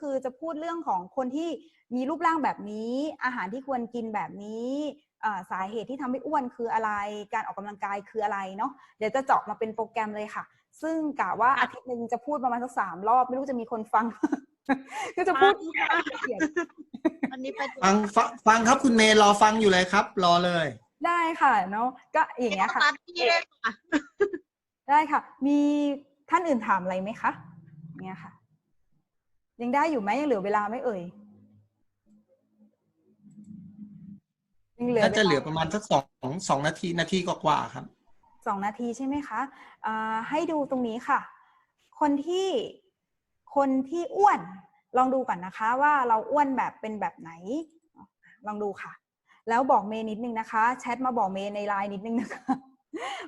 คือจะพูดเรื่องของคนที่มีรูปร่างแบบนี้ อาหารที่ควรกินแบบนี้อ่าสาเหตุที่ทำให้อ้วนคืออะไร การออกกำลังกายคืออะไรเนาะเดี๋ยวจะเจาะมาเป็นโปรแกรมเลยค่ะ ซึ่งกะว่าอาทิตย์หนึ่งจะพูดประมาณสักสามรอบ ไม่รู้จะมีคนฟัง ก็จะพูดแค่ละเอียดอันนี้ไปดูฟังฟังฟังครับคุณเมย์รอฟังอยู่เลยครับ รอเลย ได้ค่ะเนาะก็อย่างเงี้ยค่ะตามที่ได้ค่ะได้ค่ะ มีท่านอื่นถามอะไรไหมคะเนี่ยค่ะ ยังได้อยู่ไหมยังเหลือเวลาไหมเอ่ยยังเหลือน่าจะเหลือวประมาณสักสองสองนาทีนาทีกว่าๆครับสองนาทีใช่ไหมคะอ่าให้ดูตรงนี้ค่ะ คนที่คนที่อ้วนลองดูก่อนนะคะว่าเราอ้วนแบบเป็นแบบไหน ลองดูค่ะ แล้วบอกเมย์นิดนึงนะคะ แชทมาบอกเมย์ในไลน์นิดนึงนะคะ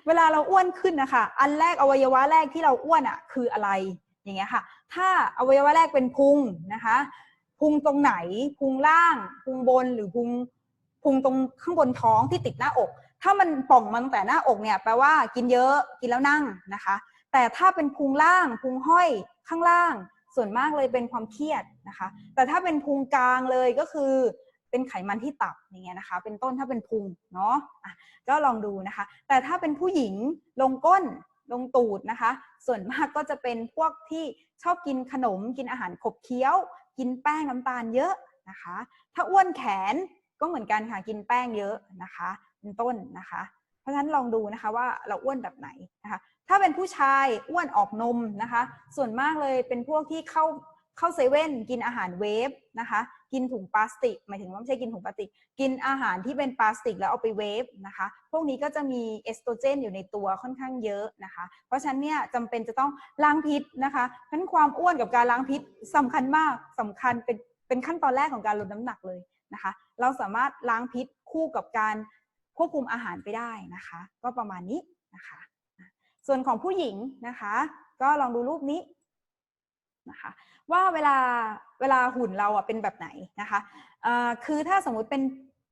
เวลาเราอ้วนขึ้นนะคะ อันแรกอวัยวะแรกที่เราอ้วนอะ คืออะไร อย่างเงี้ยค่ะ ถ้าอวัยวะแรกเป็นพุงนะคะ พุงตรงไหน พุงล่าง พุงบนหรือพุงพุงตรงข้างบนท้องที่ติดหน้าอก ถ้ามันป่องมาตั้งแต่หน้าอกเนี่ยแปลว่ากินเยอะกินแล้วนั่งนะคะ แต่ถ้าเป็นพุงล่าง พุงห้อยข้างล่าง ส่วนมากเลยเป็นความเครียดนะคะ แต่ถ้าเป็นพุงกลางเลยก็คือเป็นไขมันที่ตับอย่างเงี้ยนะคะ เป็นต้นถ้าเป็นพุงเนาะะก็ลองดูนะคะ แต่ถ้าเป็นผู้หญิงลงก้น ลงตูดนะคะ ส่วนมากก็จะเป็นพวกที่ชอบกินขนม กินอาหารขบเคี้ยว กินแป้งน้ำตาลเยอะนะคะ ถ้าอ้วนแขนก็เหมือนกันค่ะ กินแป้งเยอะนะคะเป็นต้นนะคะ เพราะฉะนั้นลองดูนะคะว่าเราอ้วนแบบไหนนะคะ ถ้าเป็นผู้ชายอ้วนออกนมนะคะ ส่วนมากเลยเป็นพวกที่เข้าเข้าเซเว่นกินอาหารเวฟนะคะ กินถุงพลาสติก หมายถึงว่าไม่ใช่กินถุงพลาสติก กินอาหารที่เป็นพลาสติกแล้วเอาไปเวฟนะคะ พวกนี้ก็จะมีเอสโตรเจนอยู่ในตัวค่อนข้างเยอะนะคะ เพราะฉะนั้นเนี่ยจำเป็นจะต้องล้างพิษนะคะเพราะฉะนั้นความอ้วนกับการล้างพิษสำคัญมากสำคัญเป็นเป็นขั้นตอนแรกของการลดน้ำหนักเลยนะคะ เราสามารถล้างพิษคู่กับการควบคุมอาหารไปได้นะคะ ก็ประมาณนี้นะคะ ส่วนของผู้หญิงนะคะ ก็ลองดูรูปนี้ นะคะว่าเวลาเวลาหุ่นเราอะเป็นแบบไหนนะคะคือถ้าสมมุติเป็น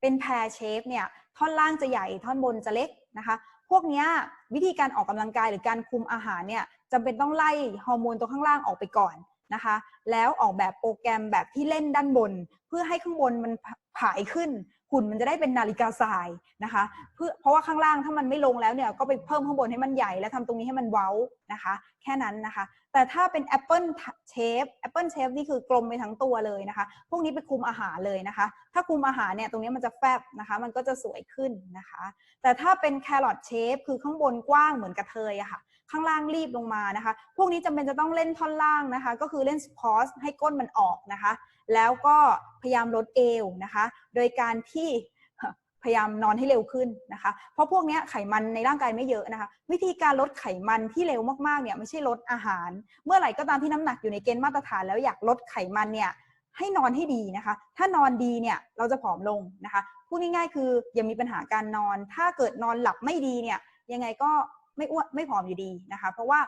เป็นแพรเชฟเนี่ยท่อนล่างจะใหญ่ท่อนบนจะเล็กนะคะพวกเนี้ยวิธีการออกกำลังกายหรือการคุมอาหารเนี่ยจำเป็นต้องไล่ฮอร์โมนตัวข้างล่างออกไปก่อนนะคะแล้วออกแบบโปรแกรมแบบที่เล่นด้านบน เพื่อให้ข้างบนมันผายขึ้น หุ่นมันจะได้เป็นนาฬิกาทรายนะคะเพื่อเพราะว่าข้างล่างถ้ามันไม่ลงแล้วเนี่ยก็ไปเพิ่มข้างบนให้มันใหญ่ แล้วทำตรงนี้ให้มันเว้านะคะ แค่นั้นนะคะ แต่ถ้าเป็น Apple Shape Apple Shape นี่คือกลมไปทั้งตัวเลยนะคะ พวกนี้ไปคุมอาหารเลยนะคะ ถ้าคุมอาหารเนี่ยตรงนี้มันจะแฟบนะคะ มันก็จะสวยขึ้นนะคะ แต่ถ้าเป็น Carrot Shape คือข้างบนกว้างเหมือนกระเทยอะค่ะ ข้างล่างรีบลงมานะคะ พวกนี้จำเป็นจะต้องเล่นท่อนล่างนะคะ ก็คือเล่นสปอร์ตให้ก้นมันออกนะคะ แล้วก็พยายามลดเอวนะคะ โดยการที่พยายามนอนให้เร็วขึ้นนะคะ เพราะพวกนี้ไขมันในร่างกายไม่เยอะนะคะ วิธีการลดไขมันที่เร็วมากๆเนี่ยไม่ใช่ลดอาหาร เมื่อไหร่ก็ตามที่น้ำหนักอยู่ในเกณฑ์มาตรฐาน แล้วอยากลดไขมันเนี่ยให้นอนให้ดีนะคะ ถ้านอนดีเนี่ยเราจะผอมลงนะคะ พูดง่ายๆ คืออย่ามีปัญหาการนอน ถ้าเกิดนอนหลับไม่ดีเนี่ยยังไงก็ ไม่อ้วนไม่ผอมอยู่ดีนะคะ เพราะว่า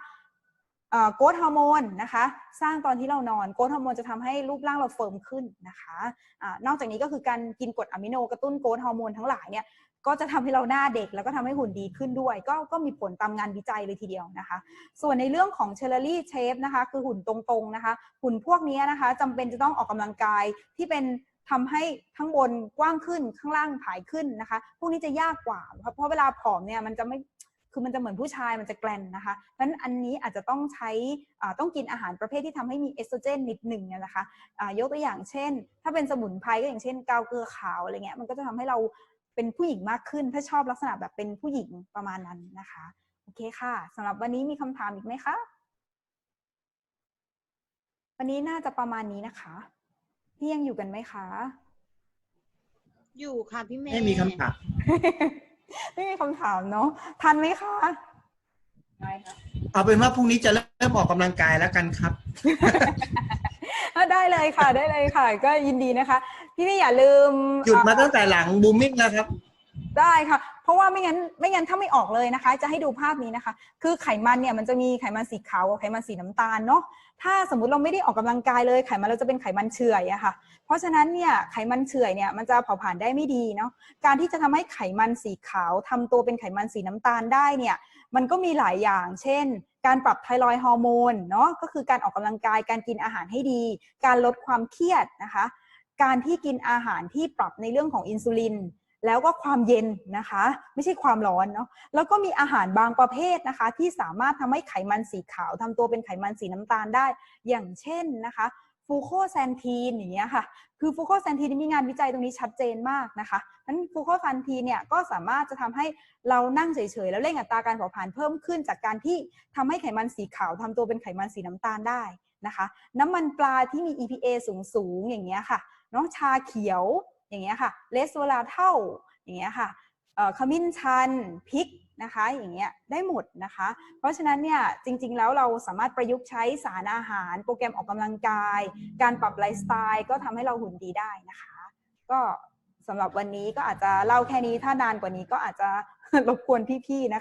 โกรทฮอร์โมนนะคะ สร้างตอนที่เรานอนโกรทฮอร์โมนจะทำให้รูปร่างเราเฟิร์มขึ้นนะคะอานอกจากนี้ก็คือการกินกรดอะมิโนกระตุ้นโกรทฮอร์โมนทั้งหลายเนี่ยก็จะทำให้เราหน้าเด็กแล้วก็ทำให้หุ่นดีขึ้นด้วย ก็ก็มีผลตามงานวิจัยเลยทีเดียวนะคะ ส่วนในเรื่องของเชลลี่เชฟนะคะ คือหุ่นตรงๆนะคะ หุ่นพวกนี้นะคะจำเป็นจะต้องออกกำลังกายที่เป็นทำให้ข้างบนกว้างขึ้นข้างล่างผายขึ้นนะคะ พวกนี้จะยากกว่า เพราะเพราะเวลาผอมเนี่ยมันจะไม่ คือมันจะเหมือนผู้ชายมันจะแกลนนะคะเพราะฉะนั้นอันนี้อาจจะต้องใช้ต้องกินอาหารประเภทที่ทำให้มีเอสโตรเจนนิดหนึ่งเนี่ยนะคะยกตัวอย่างเช่น ถ้าเป็นสมุนไพรก็อย่างเช่นกาวเกลือขาวอะไรเงี้ยมันก็จะทำให้เราเป็นผู้หญิงมากขึ้น ถ้าชอบลักษณะแบบเป็นผู้หญิงประมาณนั้นนะคะโอเคค่ะสำหรับวันนี้มีคำถามอีกไหมคะวันนี้น่าจะประมาณนี้นะคะพี่ยังอยู่กันไหมคะ อยู่ค่ะพี่เมย์ไม่มีคำถาม ไม่มีคำถามเนาะทันไหมคะเอาเป็นว่าพรุ่งนี้จะเริ่มออกกำลังกายแล้วกันครับอะได้เลยค่ะ ได้เลยค่ะ ก็ยินดีนะคะ พี่พี่อย่าลืมหยุดมาเอ่อตั้งแต่หลังบูมมิ่งแล้วครับ ได้ค่ะ เพราะว่าไม่งั้นไม่งั้นถ้าไม่ออกเลยนะคะ จะให้ดูภาพนี้นะคะ คือไขมันเนี่ยมันจะมีไขมันสีขาวกับไขมันสีน้ำตาลเนาะถ้าสมมุติเราไม่ได้ออกกำลังกายเลยไขมันเราจะเป็นไขมันเฉื่อยอะค่ะ เพราะฉะนั้นเนี่ยไขมันเฉื่อยเนี่ยมันจะเผาผลาญได้ไม่ดีเนาะการที่จะทำให้ไขมันสีขาวทำตัวเป็นไขมันสีน้ำตาลได้เนี่ยมันก็มีหลายอย่าง เช่น การปรับไทรอยฮอร์โมนเนาะก็คือการออกกำลังกายการกินอาหารให้ดี การลดความเครียดนะคะ การที่กินอาหารที่ปรับในเรื่องของอินซูลิน แล้วก็ความเย็นนะคะ ไม่ใช่ความร้อนเนาะแล้วก็มีอาหารบางประเภทนะคะ ที่สามารถทำให้ไขมันสีขาวทำตัวเป็นไขมันสีน้ำตาลได้ อย่างเช่นนะคะฟูโคแซนทีนอย่างเงี้ยค่ะ คือฟูโคแซนทีนมีงานวิจัยตรงนี้ชัดเจนมากนะคะนั้นฟูโคแซนทีนเนี่ยก็สามารถจะทำให้เรานั่งเฉยๆ แล้วเร่งอัตราการเผาผลาญเพิ่มขึ้นจากการที่ทำให้ไขมันสีขาวทำตัวเป็นไขมันสีน้ำตาลได้นะคะ น้ำมันปลาที่มี EPA สูงๆอย่างเงี้ยค่ะน้องชาเขียว อย่างเงี้ยค่ะเลสโวลาเท่าอย่างเงี้ยค่ะขมิ้นชันพริกนะคะอย่างเงี้ยได้หมดนะคะ เพราะฉะนั้นเนี่ยจริง ๆ แล้วเราสามารถประยุกต์ใช้สารอาหาร โปรแกรมออกกำลังกาย การปรับไลฟ์สไตล์ก็ทำให้เราหุ่นดีได้นะคะ ก็สำหรับวันนี้ก็อาจจะเล่าแค่นี้ถ้านานกว่านี้ก็อาจจะรบกวนพี่ๆนะคะ